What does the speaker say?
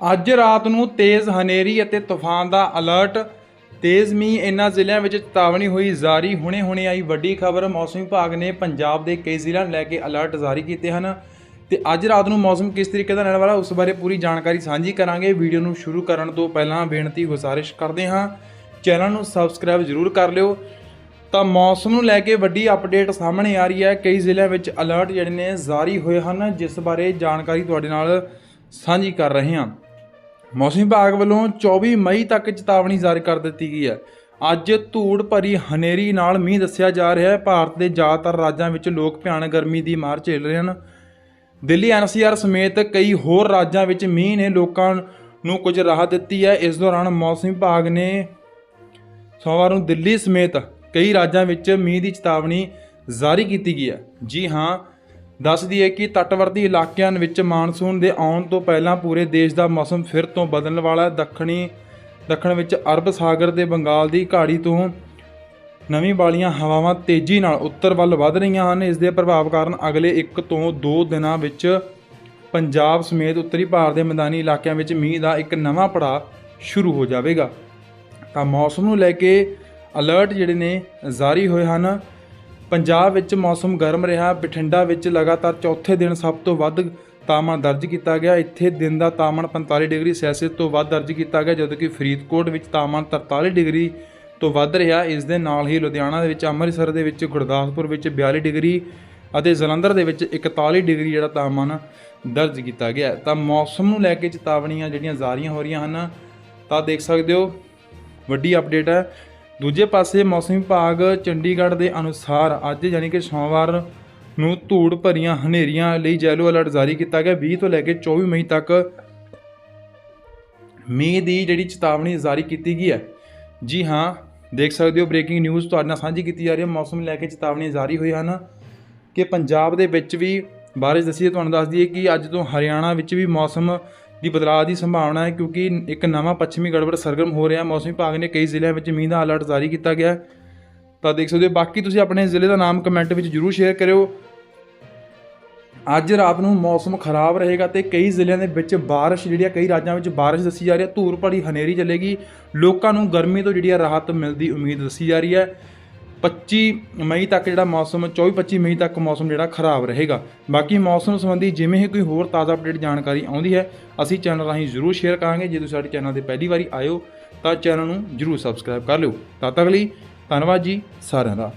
ਅੱਜ ਰਾਤ ਨੂੰ ਤੇਜ਼ ਹਨੇਰੀ ਅਤੇ ਤੂਫਾਨ ਦਾ ਅਲਰਟ। ਤੇਜ਼ ਮੀਂਹ ਇਨ੍ਹਾਂ ਜ਼ਿਲ੍ਹਿਆਂ ਵਿੱਚ ਚੇਤਾਵਨੀ ਹੋਈ ਜਾਰੀ। ਹੁਣੇ-ਹੁਣੇ ਆਈ ਵੱਡੀ ਖਬਰ, ਮੌਸਮ ਵਿਭਾਗ ਨੇ ਪੰਜਾਬ ਦੇ ਕਈ ਜ਼ਿਲ੍ਹਿਆਂ ਨੂੰ ਲੈ ਕੇ ਅਲਰਟ ਜਾਰੀ ਕੀਤੇ ਹਨ। ਤੇ ਅੱਜ ਰਾਤ ਨੂੰ ਮੌਸਮ ਕਿਸ ਤਰੀਕੇ ਦਾ ਰਹਿਣ ਵਾਲਾ, ਉਸ ਬਾਰੇ ਪੂਰੀ ਜਾਣਕਾਰੀ ਸਾਂਝੀ ਕਰਾਂਗੇ। ਵੀਡੀਓ ਨੂੰ ਸ਼ੁਰੂ ਕਰਨ ਤੋਂ ਪਹਿਲਾਂ ਬੇਨਤੀ, ਗੁਜ਼ਾਰਿਸ਼ ਕਰਦੇ ਹਾਂ। ਚੈਨਲ ਨੂੰ ਸਬਸਕ੍ਰਾਈਬ ਜ਼ਰੂਰ ਕਰ ਲਿਓ। ਤਾਂ ਮੌਸਮ ਨੂੰ ਲੈ ਕੇ ਵੱਡੀ ਅਪਡੇਟ ਸਾਹਮਣੇ ਆ ਰਹੀ ਹੈ। ਕਈ ਜ਼ਿਲ੍ਹਿਆਂ ਵਿੱਚ ਅਲਰਟ ਜਿਹੜੇ ਨੇ ਜਾਰੀ ਹੋਏ ਹਨ, ਜਿਸ ਬਾਰੇ ਜਾਣਕਾਰੀ ਤੁਹਾਡੇ ਨਾਲ ਸਾਂਝੀ ਕਰ ਰਹੇ ਹਾਂ। ਮੌਸਮ ਵਿਭਾਗ ਵੱਲੋਂ 24 ਮਈ ਤੱਕ ਚੇਤਾਵਨੀ ਜਾਰੀ ਕਰ ਦਿੱਤੀ ਗਈ ਹੈ। ਅੱਜ ਧੂੜ ਭਰੀ ਹਨੇਰੀ ਨਾਲ ਮੀਂਹ ਦੱਸਿਆ ਜਾ ਰਿਹਾ ਹੈ। ਭਾਰਤ ਦੇ ਜ਼ਿਆਦਾਤਰ ਰਾਜਾਂ ਵਿੱਚ ਲੋਕ ਭਿਆਨਕ ਗਰਮੀ ਦੀ ਮਾਰ ਝੇਲ ਰਹੇ ਹਨ। ਦਿੱਲੀ ਐਨਸੀਆਰ ਸਮੇਤ ਕਈ ਹੋਰ ਰਾਜਾਂ ਵਿੱਚ ਮੀਂਹ ਨੇ ਲੋਕਾਂ ਨੂੰ ਕੁਝ ਰਾਹਤ ਦਿੱਤੀ ਹੈ। ਇਸ ਦੌਰਾਨ ਮੌਸਮ ਵਿਭਾਗ ਨੇ ਸੋਮਵਾਰ ਨੂੰ ਦਿੱਲੀ ਸਮੇਤ ਕਈ ਰਾਜਾਂ ਵਿੱਚ ਮੀਂਹ ਦੀ ਚੇਤਾਵਨੀ ਜਾਰੀ ਕੀਤੀ ਗਈ ਹੈ। ਜੀ ਹਾਂ ਦੱਸ ਦਈਏ ਕਿ ਤੱਟਵਰਤੀ ਇਲਾਕਿਆਂ ਵਿੱਚ ਮਾਨਸੂਨ ਦੇ ਆਉਣ ਤੋਂ ਪਹਿਲਾਂ ਪੂਰੇ ਦੇਸ਼ ਦਾ ਮੌਸਮ ਫਿਰ ਤੋਂ ਬਦਲਣ ਵਾਲਾ ਹੈ। ਦੱਖਣੀ ਦੱਖਣ ਵਿੱਚ ਅਰਬ ਸਾਗਰ ਦੇ ਬੰਗਾਲ ਦੀ ਘਾੜੀ ਤੋਂ ਨਵੀਂ ਵਾਲੀਆਂ ਹਵਾਵਾਂ ਤੇਜ਼ੀ ਨਾਲ ਉੱਤਰ ਵੱਲ ਵਧ ਰਹੀਆਂ ਹਨ। ਇਸ ਦੇ ਪ੍ਰਭਾਵ ਕਾਰਨ ਅਗਲੇ 1 ਤੋਂ 2 ਦਿਨਾਂ ਵਿੱਚ ਪੰਜਾਬ ਸਮੇਤ ਉੱਤਰੀ ਭਾਰਤ ਦੇ ਮੈਦਾਨੀ ਇਲਾਕਿਆਂ ਵਿੱਚ ਮੀਂਹ ਦਾ ਇੱਕ ਨਵਾਂ ਪੜਾਅ ਸ਼ੁਰੂ ਹੋ ਜਾਵੇਗਾ। ਤਾਂ ਮੌਸਮ ਨੂੰ ਲੈ ਕੇ ਅਲਰਟ ਜਿਹੜੇ ਨੇ ਜਾਰੀ ਹੋਏ ਹਨ। ਪੰਜਾਬ ਵਿੱਚ ਮੌਸਮ ਗਰਮ ਰਿਹਾ। ਬਠਿੰਡਾ ਵਿੱਚ ਲਗਾਤਾਰ ਚੌਥੇ ਦਿਨ ਸਭ ਤੋਂ ਵੱਧ ਤਾਪਮਾਨ ਦਰਜ ਕੀਤਾ ਗਿਆ। ਇੱਥੇ ਦਿਨ ਦਾ ਤਾਪਮਾਨ 45 ਡਿਗਰੀ ਸੈਲਸੀਅਸ ਤੋਂ ਵੱਧ ਦਰਜ ਕੀਤਾ ਗਿਆ, ਜਦੋਂ ਕਿ ਫਰੀਦਕੋਟ ਵਿੱਚ ਤਾਪਮਾਨ 43 ਡਿਗਰੀ ਤੋਂ ਵੱਧ ਰਿਹਾ। ਇਸ ਦੇ ਨਾਲ ਹੀ ਲੁਧਿਆਣਾ ਦੇ ਵਿੱਚ, ਅੰਮ੍ਰਿਤਸਰ ਦੇ ਵਿੱਚ, ਗੁਰਦਾਸਪੁਰ ਵਿੱਚ 42 ਡਿਗਰੀ ਅਤੇ ਜਲੰਧਰ ਦੇ ਵਿੱਚ 41 ਡਿਗਰੀ ਜਿਹੜਾ ਤਾਪਮਾਨ ਦਰਜ ਕੀਤਾ ਗਿਆ। ਤਾਂ ਮੌਸਮ ਨੂੰ ਲੈ ਕੇ ਚੇਤਾਵਨੀਆਂ ਜਿਹੜੀਆਂ ਜਾਰੀਆਂ ਹੋ ਰਹੀਆਂ ਹਨ, ਤਾਂ ਦੇਖ ਸਕਦੇ ਹੋ, ਵੱਡੀ ਅਪਡੇਟ ਹੈ। ਦੂਜੇ ਪਾਸੇ ਮੌਸਮ ਵਿਭਾਗ ਚੰਡੀਗੜ੍ਹ ਦੇ ਅਨੁਸਾਰ ਅੱਜ ਯਾਨੀ ਕਿ ਸੋਮਵਾਰ ਨੂੰ ਧੂੜ ਭਰੀਆਂ ਹਨੇਰੀਆਂ ਲਈ ਯੈਲੋ ਅਲਰਟ ਜਾਰੀ ਕੀਤਾ ਗਿਆ। 20 ਤੋਂ ਲੈ ਕੇ 24 ਮਈ ਤੱਕ ਮੀਂਹ ਦੀ ਜਿਹੜੀ ਚੇਤਾਵਨੀ ਜਾਰੀ ਕੀਤੀ ਗਈ ਹੈ। ਜੀ ਹਾਂ, ਦੇਖ ਸਕਦੇ ਹੋ ਬ੍ਰੇਕਿੰਗ ਨਿਊਜ਼ ਤੁਹਾਡੇ ਨਾਲ ਸਾਂਝੀ ਕੀਤੀ ਜਾ ਰਹੀ ਹੈ। ਮੌਸਮ ਲੈ ਕੇ ਚੇਤਾਵਨੀ ਜਾਰੀ ਹੋਈ ਹਨ ਕਿ ਪੰਜਾਬ ਦੇ ਵਿੱਚ ਵੀ ਬਾਰਿਸ਼ ਦੱਸੀ ਤੁਹਾਨੂੰ ਦੱਸ ਦਈਏ ਕਿ ਅੱਜ ਤੋਂ ਹਰਿਆਣਾ ਵਿੱਚ ਵੀ ਮੌਸਮ ਦੀ ਬਦਲਾਅ ਦੀ ਸੰਭਾਵਨਾ ਹੈ ਕਿਉਂਕਿ ਇੱਕ ਨਵਾਂ ਪੱਛਮੀ ਗੜਬੜ ਸਰਗਰਮ ਹੋ ਰਿਹਾ ਮੌਸਮ ਵਿਭਾਗ ਨੇ ਕਈ ਜ਼ਿਲ੍ਹਿਆਂ ਵਿੱਚ ਮੀਂਹ ਦਾ ਅਲਰਟ ਜਾਰੀ ਕੀਤਾ ਗਿਆ ਤਾਂ ਦੇਖ ਸਕਦੇ ਹੋ, ਬਾਕੀ ਤੁਸੀਂ ਆਪਣੇ ਜ਼ਿਲ੍ਹੇ ਦਾ ਨਾਮ ਕਮੈਂਟ ਵਿੱਚ ਜਰੂਰ ਸ਼ੇਅਰ ਕਰਿਓ। ਅੱਜ ਰਾਤ ਨੂੰ ਮੌਸਮ ਖਰਾਬ ਰਹੇਗਾ ਤੇ ਕਈ ਜ਼ਿਲ੍ਹਿਆਂ ਦੇ ਵਿੱਚ ਬਾਰਿਸ਼ ਜਿਹੜੀ ਆ ਕਈ ਰਾਜਾਂ ਵਿੱਚ ਬਾਰਿਸ਼ ਦੱਸੀ ਜਾ ਰਹੀ ਹੈ। ਧੂੜ ਭਰੀ ਹਨੇਰੀ ਚੱਲੇਗੀ। ਲੋਕਾਂ ਨੂੰ ਗਰਮੀ ਤੋਂ ਜਿਹੜੀ ਆ ਰਾਹਤ ਮਿਲਦੀ ਉਮੀਦ ਦੱਸੀ ਜਾ ਰਹੀ ਹੈ। 25 ਮਈ ਤੱਕ ਜਿਹੜਾ ਮੌਸਮ 24-25 ਮਈ ਤੱਕ ਮੌਸਮ ਜਿਹੜਾ ਖਰਾਬ ਰਹੇਗਾ। ਬਾਕੀ ਮੌਸਮ ਸੰਬੰਧੀ ਜਿਵੇਂ ਹੀ ਕੋਈ ਹੋਰ ਤਾਜ਼ਾ ਅਪਡੇਟ ਜਾਣਕਾਰੀ ਆਉਂਦੀ ਹੈ, ਅਸੀਂ ਚੈਨਲ ਰਾਹੀਂ ਜ਼ਰੂਰ ਸ਼ੇਅਰ ਕਰਾਂਗੇ। ਜੇ ਤੁਸੀਂ ਸਾਡੇ ਚੈਨਲ ਤੇ ਪਹਿਲੀ ਵਾਰੀ ਆਇਓ ਤਾਂ ਚੈਨਲ ਨੂੰ ਜ਼ਰੂਰ ਸਬਸਕ੍ਰਾਈਬ ਕਰ ਲਿਓ। ਤਦ ਤੱਕ ਲਈ ਧੰਨਵਾਦ ਜੀ, ਸਾਰਿਆਂ ਦਾ।